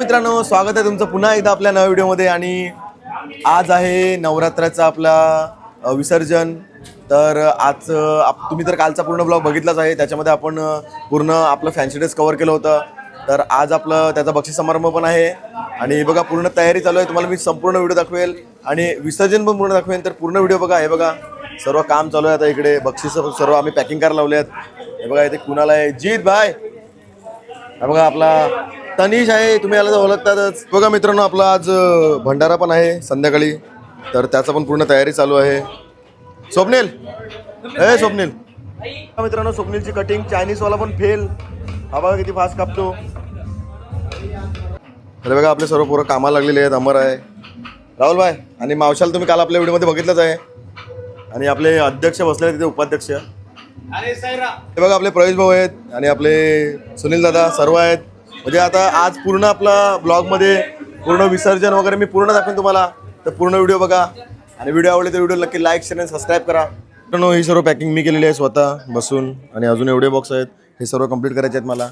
मित्रांनो स्वागत आहे तुमचं पुन्हा एकदा आपल्या नव्या व्हिडिओमध्ये आणि आज आहे नवरात्राचा आपला विसर्जन. तर आज आप- तुम्ही तर कालचा पूर्ण ब्लॉग बघितलाच आहे. त्याच्यामध्ये आपण पूर्ण आपलं फॅन्सी ड्रेस कव्हर केलं होतं. तर आज आपलं त्याचा बक्षीस समारंभ पण आहे. आणि हे बघा पूर्ण तयारी चालू आहे. तुम्हाला मी संपूर्ण व्हिडिओ दाखवेल. आणि विसर्जन पण पूर्ण दाखवेल तर पूर्ण व्हिडिओ बघा. हे बघा सर्व काम चालू आहे आता इकडे. बक्षीस सर्व आम्ही पॅकिंग करायला लावले आहेत. हे बघा इथे कुणाला आहे? जीत भाय हा बघा आपला तनिष आहे. तुम्ही याला तर ओळखतातच. बघा मित्रांनो आपला आज भंडारा पण आहे संध्याकाळी. तर त्याचा पण पूर्ण तयारी चालू आहे. स्वप्नील. ए स्वप्नील. मित्रांनो स्वप्नीलची कटिंग चायनीजवाला पण फेल हा बघा किती फास्ट कापतो? अरे बघा आपले सर्व पोरं कामाला लागलेले आहेत अमर आहे. राहुल भाई आणि मावशाला तुम्ही काल आपल्या व्हिडिओमध्ये बघितलंच आहे. आणि आपले अध्यक्ष बसले आहेत तिथे उपाध्यक्ष. हे बघा आपले प्रवेश भाऊ आहेत आणि आपले सुनील दादा सर्व आहेत. म्हणजे आता आज पूर्ण आपला ब्लॉगमध्ये पूर्ण विसर्जन वगैरे मी पूर्ण दाखवेन तुम्हाला. तर पूर्ण व्हिडिओ बघा. आणि व्हिडिओ आवडले तर व्हिडिओ नक्की लाईक शेअर आणि सबस्क्राईब करा. ही सर्व पॅकिंग मी केलेली आहे स्वतः बसून. आणि अजून एवढे बॉक्स आहेत. हे सर्व कंप्लीट करायचे आहेत मला.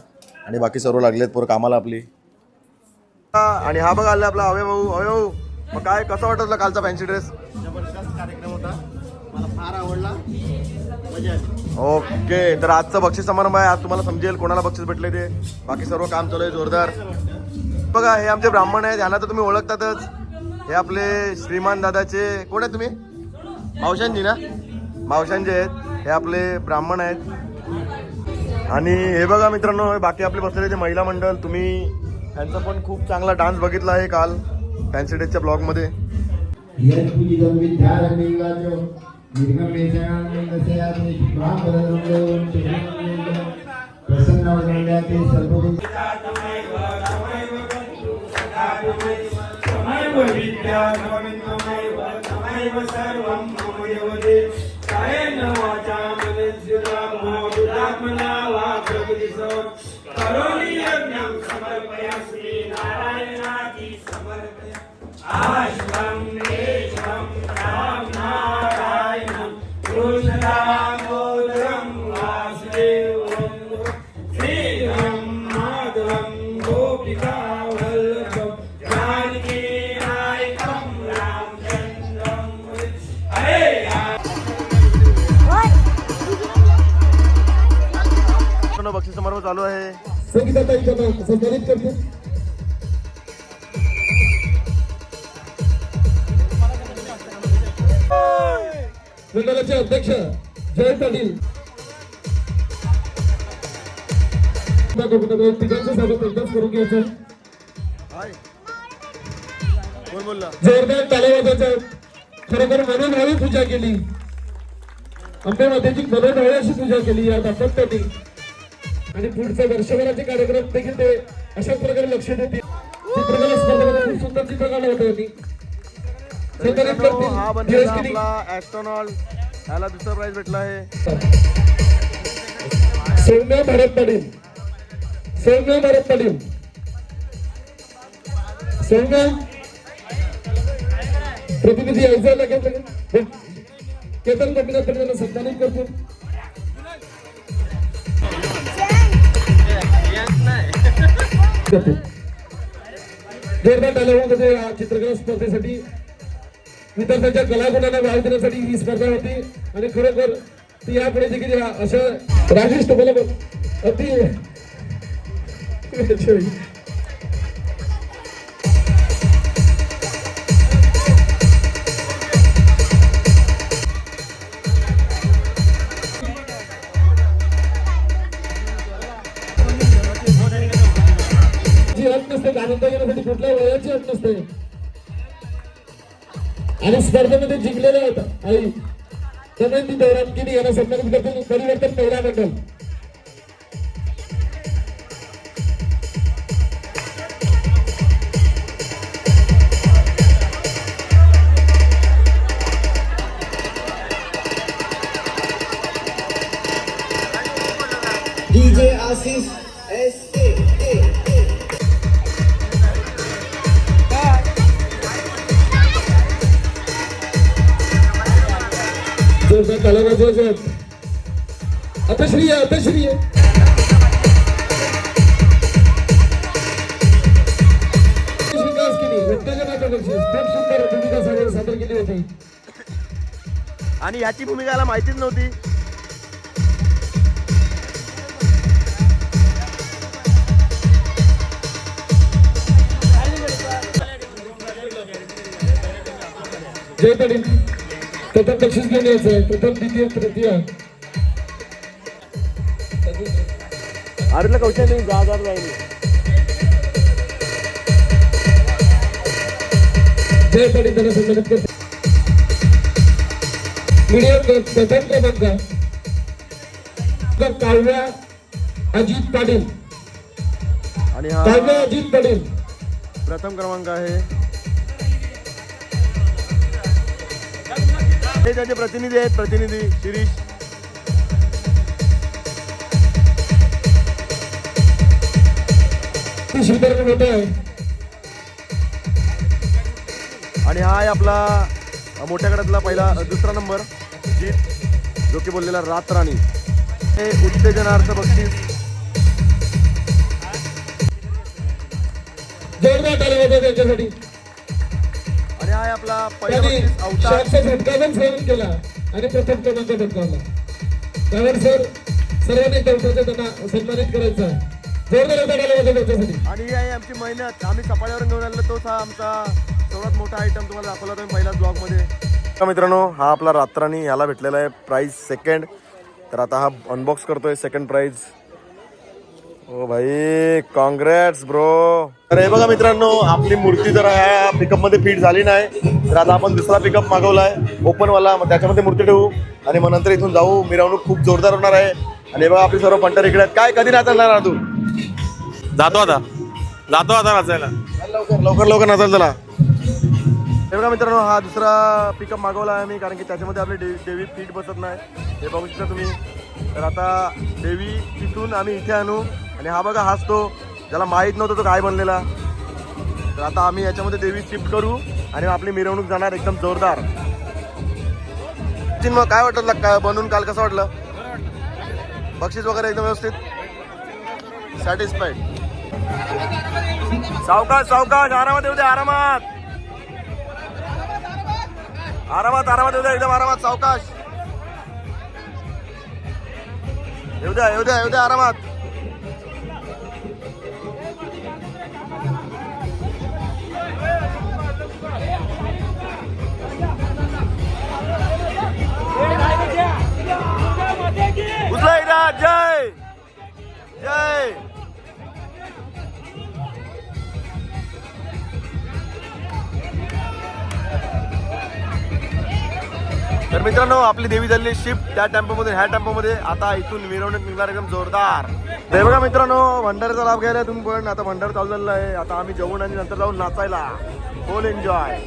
आणि बाकी सर्व लागले आहेत पूर्ण कामाला आपली. आणि हा बघा आला आपला अवय भाऊ अवय भाऊ. मग काय कसं वाटत कालचा फॅन्सी ड्रेस जबरदस्त कार्यक्रम होता. मला फार आवडला. ओके तर आजचं बक्षीस समारंभ आहे. आज तुम्हाला समजेल कोणाला बक्षीस भेटले ते. बाकी सर्व काम चालू आहे जोरदार. बघा हे आमचे ब्राह्मण आहेत. यांना तर तुम्ही ओळखतातच. हे आपले श्रीमान दादाचे. कोण आहेत तुम्ही? मावशांजी ना? मावशांचे आहेत. हे आपले ब्राह्मण आहेत. आणि हे बघा मित्रांनो बाकी आपले बसलेले जे महिला मंडळ तुम्ही त्यांचा पण खूप चांगला डान्स बघितला आहे काल फॅन्सी डेजच्या ब्लॉगमध्ये. यत्पूजितं It is not now. चालू आहे. सन्मानित करते. मंडळाचे अध्यक्ष जय पाटील. तिघांचं स्वागत एकदाच करून घ्यायचं. जोरदार तालावाजाचं खरोखर मनोभावी पूजा केली. आंबे मातेची मनोभावी अशी पूजा केली या दाम्पत्याने आणि पुढचे वर्षभराचे कार्यक्रम देखील ते अशाच प्रकारे लक्ष देतील. चित्रकला स्पर्धेमध्ये खूप सुंदर चित्र काढलं होतं हा. आपला ऍस्ट्रॉनॉल याला दुसरा प्राइज भेटला आहे. सौम्या भारत पाटील. सौम्या भारत पाटील. सौम्या? प्रतिनिधी लगेच केतन पाटील आपण त्यांना सन्मानित करतो. जोरदार टाळ्या चित्रकला स्पर्धेसाठी विद्यार्थ्यांच्या कलागुणांना वाव देण्यासाठी ही स्पर्धा होती. आणि खरोखर ती यापुढे देखील अशा राजेश तुम्हाला बघ- आनंद घेण्यासाठी कुठल्या वयाची अट नसते. आणि स्पर्धेमध्ये जिंकलेले आहेत आई. दमयंती किती यांना सन्मान करतील परिवर्तन महिला मंडळ सुंदर भूमिका सादर सादर केली होती. आणि ह्याची भूमिका याला माहितीच नव्हती. जय प्रथम बक्षीस घेऊन यायचं प्रथम द्वितीय तृतीय. अरे कौशल्य जा जा जाईल जय पाटील त्यांना सन्मानित करते मीडिया प्रथम क्रमांक काव्या अजित पाटील. आणि काव्या अजित पाटील. प्रथम क्रमांक आहे. हे त्यांचे प्रतिनिधी आहेत प्रतिनिधी शिरीष. आणि हा आहे आपला मोठ्या गटातला पहिला दुसरा नंबर जीत जो की बोललेला रात राणी. हे उत्तेजनार्थ बक्षीस. जोरदार टाळी त्यांच्यासाठी. आहे आपला केला आणि प्रथम क्रमांक पटकावला त्यावर सर सर्वांनी कौशल्याचा त्यांना सन्मानित करायचा. आणि ही आहे आमची मेहनत. आम्ही सफाळ्यावर घेऊन आलेलो तोच हा आमचा सर्वात मोठा आयटम तुम्हाला दाखवला मी पहिल्याच ब्लॉगमध्ये मित्रांनो हा आपला रात्रानी ह्याला भेटलेला आहे प्राईज सेकंड तर आता हा अनबॉक्स करतोय सेकंड प्राईज ओ भाई काँग्रेट्स ब्रो तर हे बघा मित्रांनो आपली मूर्ती जर ह्या पिकअपमध्ये फिट झाली नाही. तर आता आपण दुसरा पिकअप मागवलाय. ओपन वाला मग त्याच्यामध्ये मूर्ती ठेवू. आणि मग नंतर इथून जाऊ. मिरवणूक खूप जोरदार होणार आहे. आणि हे बघा आपली सर्व पंटर इकडे आहेत. काय कधी नाचणार तू? जातो आता. जातो आता नाचायला. लवकर लवकर लवकर नाचाल चला. हे बघा मित्रांनो हा दुसरा पिकअप मागवला आहे मी कारण की त्याच्यामध्ये आपली देवी देवी फीट बसत नाही. हे बघू शकता तुम्ही. तर आता देवी तिथून आम्ही इथे आणू. आणि हा बघा हाच तो ज्याला माहीत नव्हतं तो काय बनलेला. तर आता आम्ही याच्यामध्ये देवी शिफ्ट करू आणि आपली मिरवणूक जाणार एकदम जोरदार. चिन्ह मग काय वाटलं का बनवून काल कसं वाटलं? बक्षीस वगैरे एकदम व्यवस्थित? सॅटिस्फाईड सावकाश सावकाश आरामात येऊ द्या आरामात. आरामात आरामात येऊ द्या एकदम आरामात सावकाश. येऊ द्या येऊ द्या येऊ द्या आरामात आपली देवी झालेली शिफ्ट त्या टेम्पोमध्ये ह्या टेम्पोमध्ये आता इथून मिरवणूक निघणार एकदम जोरदार. देवगा मित्रांनो भंडारचा लाभ घ्यायला तुम्ही पण. आता भंडार चालू झालेला आहे. आता आम्ही जेवण आणि नंतर जाऊन नाचायला. फोल एन्जॉय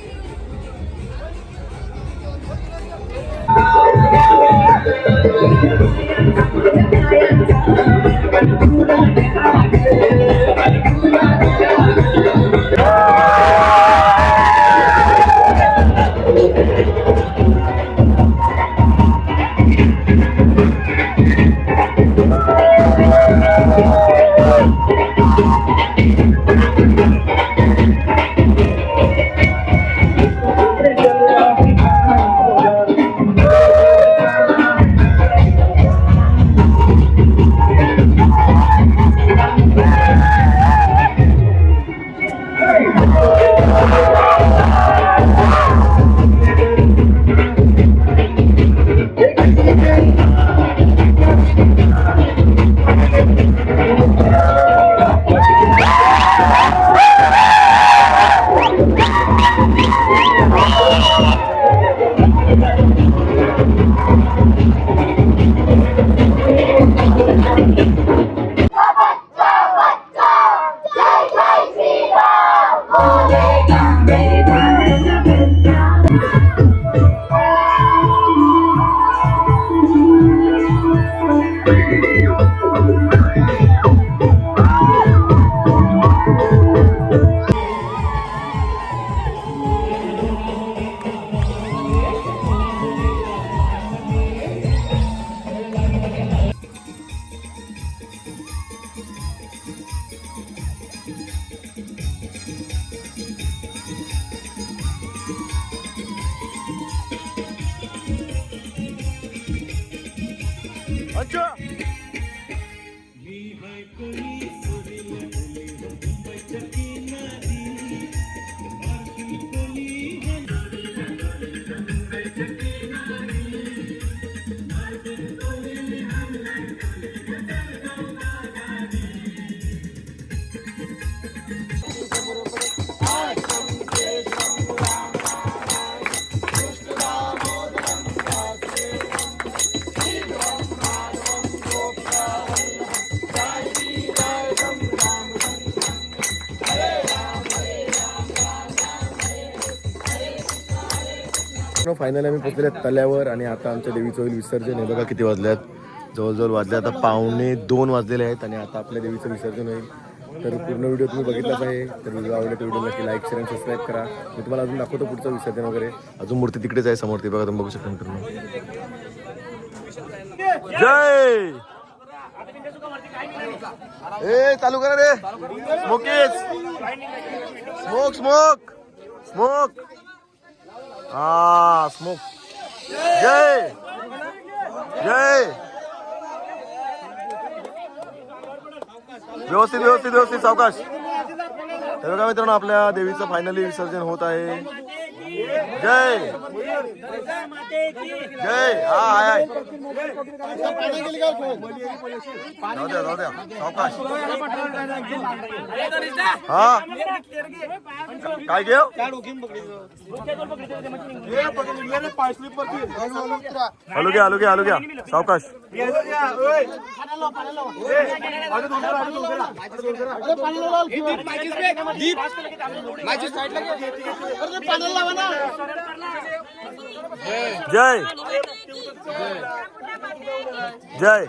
फायनली आम्ही पोचलेले आहेत तल्यावर आणि आता आमच्या देवीचं होईल विसर्जन. हे बघा किती वाजल्यात जवळजवळ वाजले आता पावणे दोन वाजलेले आहेत आणि आता आपल्या देवीचं विसर्जन होईल. तर पूर्ण व्हिडिओ तुम्ही बघितलाच आहे. तर व्हिडिओ आवडला तर व्हिडिओ नक्की लाईक शेअर आणि सबस्क्राईब करा. मी तुम्हाला अजून दाखवतो पुढचं विसर्जन वगैरे. अजून मूर्ती तिकडेच आहे समोर ती बघा तुम्ही बघू शकता जय! ए चालू करा रे. स्मोक स्मोक स्मोक हा स्मोक जय जय व्यवस्थित व्यवस्थित व्यवस्थित सावकाश. तर बघा मित्रांनो आपल्या देवीचं फायनली विसर्जन होत आहे. जय जय हा हाय जाऊ द्या जाऊ द्या सावकाश हा काय घेऊ हलू घ्या हलू घ्या हलू घ्या सावकाश జై. जय।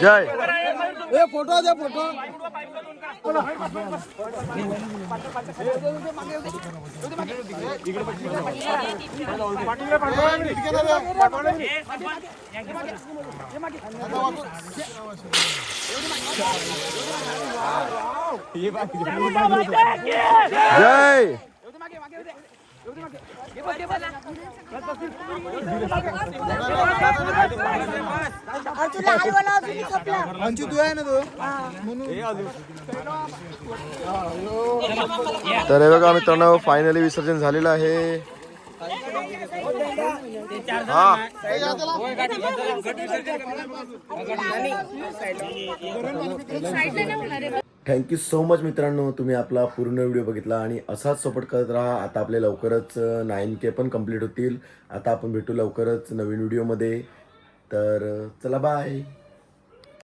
जय। जय फोटो द्या फोटो. जय। तुला हलवाला अजून खपला अंशू तू आहे ना तो? तर हे बघा मित्रांनो फायनली विसर्जन झालेलं आहे. हा. थँक्यू सो मच मित्रांनो तुम्ही आपला पूर्ण व्हिडिओ बघितला आणि असाच सपोर्ट करत राहा. आता आपले लवकरच नाईन के पण कंप्लीट होतील. आता आपण भेटू लवकरच नवीन व्हिडिओमध्ये तर चला बाय